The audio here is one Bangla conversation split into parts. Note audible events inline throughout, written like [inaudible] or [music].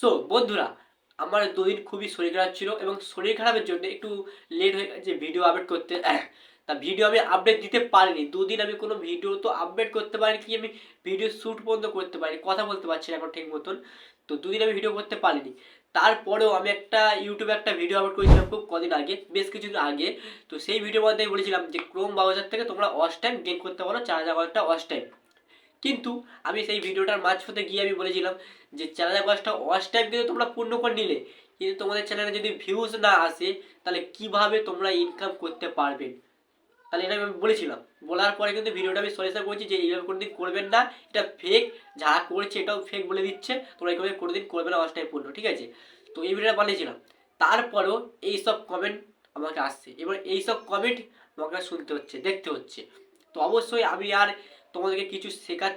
সো বন্ধুরা, আমার দুদিন খুবই শরীর খারাপ ছিল এবং শরীর খারাপের জন্য একটু লেট হয়ে গেছে ভিডিও আপডেট করতে। [clears throat] তা ভিডিও আমি আপডেট দিতে পারিনি। দুদিন আমি কোনো ভিডিও তো আপডেট করতে পারিনি কি আমি ভিডিও শ্যুট পর্যন্ত করতে পারিনি, কথা বলতে পারছি না এখন ঠিক মতন। তো দুদিন আমি ভিডিও করতে পারিনি। তারপরেও আমি একটা ইউটিউবে একটা ভিডিও আপলোড করেছিলাম খুব কদিন আগে, বেশ কিছুদিন আগে। তো সেই ভিডিওর মধ্যে আমি বলেছিলাম যে ক্রোম ব্রাউজার থেকে তোমরা ওয়াচ টাইম করতে পারো, চার হাজার টাইম কিন্তু আমি সেই ভিডিওটার মাঝপথে গিয়ে আমি বলেছিলাম যে চ্যানেলের কাজটা ওয়াচ টাইম কিন্তু তোমরা পূর্ণ করে নিলে। কিন্তু তোমাদের চ্যানেলে যদি ভিউজ না আসে, তাহলে কীভাবে তোমরা ইনকাম করতে পারবে? তাহলে এটা আমি বলেছিলাম। বলার পরে কিন্তু ভিডিওটা আমি সলিউশন করেছি যে এইভাবে কোনোদিন করবেন না। এটা ফেক যা করছে এটাও ফেক বলে দিচ্ছে। তোমরা এইভাবে কোনোদিন করবে না ওয়াচ পূর্ণ, ঠিক আছে? তো এই ভিডিওটা বানিয়েছিলাম। তারপরেও এইসব কমেন্ট আমাকে আসছে। এবার এইসব কমেন্ট আমাকে শুনতে হচ্ছে, দেখতে হচ্ছে। তো অবশ্যই আমি আর তোমাদেরকে কিছু শেখার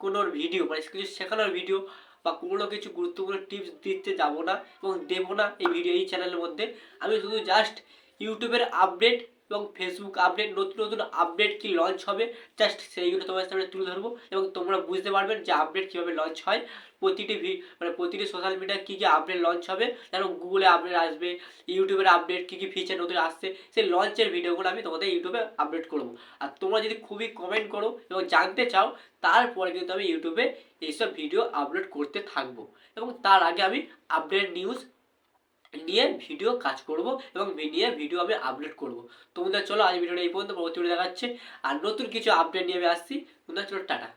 কোনো ভিডিও মানে কিছু শেখানোর ভিডিও বা কোনো কিছু গুরুত্বপূর্ণ টিপস দিতে যাব না এবং দেবো না এই ভিডিও এই চ্যানেলের মধ্যে। আমি শুধু জাস্ট ইউটিউবের আপডেট এবং ফেসবুক আপডেট নতুন নতুন আপডেট কি লঞ্চ হবে জাস্ট সেইগুলো তোমার সামনে তুলে ধরবো এবং তোমরা বুঝতে পারবেন যে আপডেট কীভাবে লঞ্চ হয়। প্রতিটি ভি মানে প্রতিটি সোশ্যাল মিডিয়া কী কী আপডেট লঞ্চ হবে যেন গুগলে আপডেট আসবে ইউটিউবের আপডেট কী কী ফিচার নতুন আসছে, সেই লঞ্চের ভিডিওগুলো আমি তোমাদের ইউটিউবে আপডেট করব। আর তোমরা যদি খুবই কমেন্ট করো এবং জানতে চাও, তারপরে কিন্তু আমি ইউটিউবে এইসব ভিডিও আপলোড করতে থাকব। এবং তার আগে আমি আপডেট নিউজ নিয়ে ভিডিও কাজ করব এবং নিয়ে ভিডিও আমি আপলোড করব। তোমাদের চলো আজ ভিডিওটা এই পর্যন্ত। পরবর্তী ভিডিও দেখাচ্ছে। আর নতুন কিছু আপডেট নিয়ে আমি আসছি। তোমাদের চলো টাটা।